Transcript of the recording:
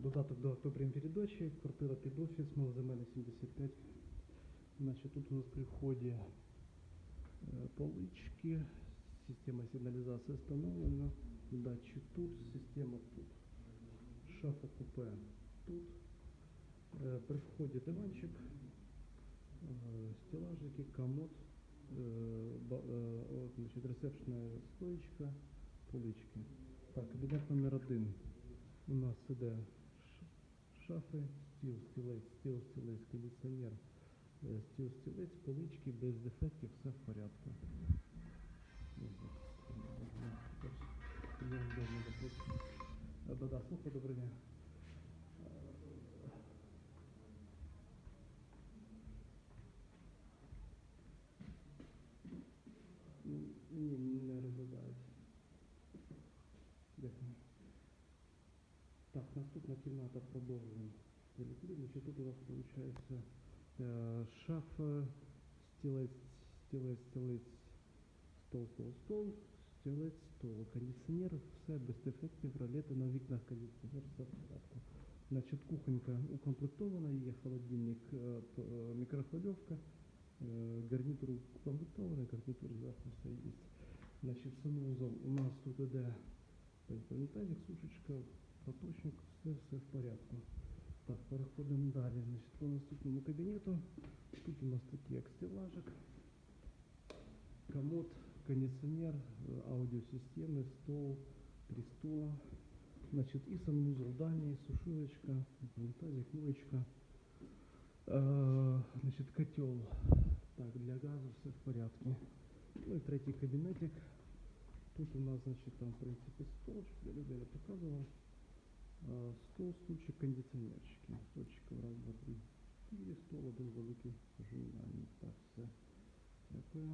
Додаток до автоприйм-передачі, квартира під офіс, Малоземельна 75. Значить, тут у нас при вході е, полички, система сигналізації встановлена, датчик тут, система тут, шафа купе тут, Е, при вході диванчик, е, стеллажики, комод, е, ба- е, от, значить, ресепшна стоечка, полички. Так, кабінет номер один. У нас іде ш- шафи, стіл, стілець, стіл, стілець, кондиціонер, е, стіл, стілець, полички, без дефектів, все в порядку. Добре, слухай, добрий день. Так, наступна кімната продовжуємо. Значить, тут у нас виходить е, шафа, стілець, стілець, стілець, стол, стол, стол, стілець, стол, кондиціонер, все без дефектів, ролети на вікнах кондиціонер, все в порядку. Значить, кухонька укомплектована, є холодильник, е, п- е, мікрохвильовка, е, гарнитур укомплектований, гарнитур зверху все є. Значить, санузел у нас тут іде пам'ятаєте, сушечка, Поточник, все все в порядку. Так, переходимо далі. Значить, По наступному кабінету. Тут у нас такі як стелажик, комод, кондиціонер, аудіосистеми, стол, три стола. Значить, І санузел дальній, сушилочка, унитазик, моечка. Значит, котел. Так, для газу все в порядке. Ну и третий кабинетик. Тут у нас, значит там, в принципі, стол, что я показував. А, стол, сучок кондиционерчики, Сточків, раз, два, три. І стол один великий, журнальний. Так, все. Дякую.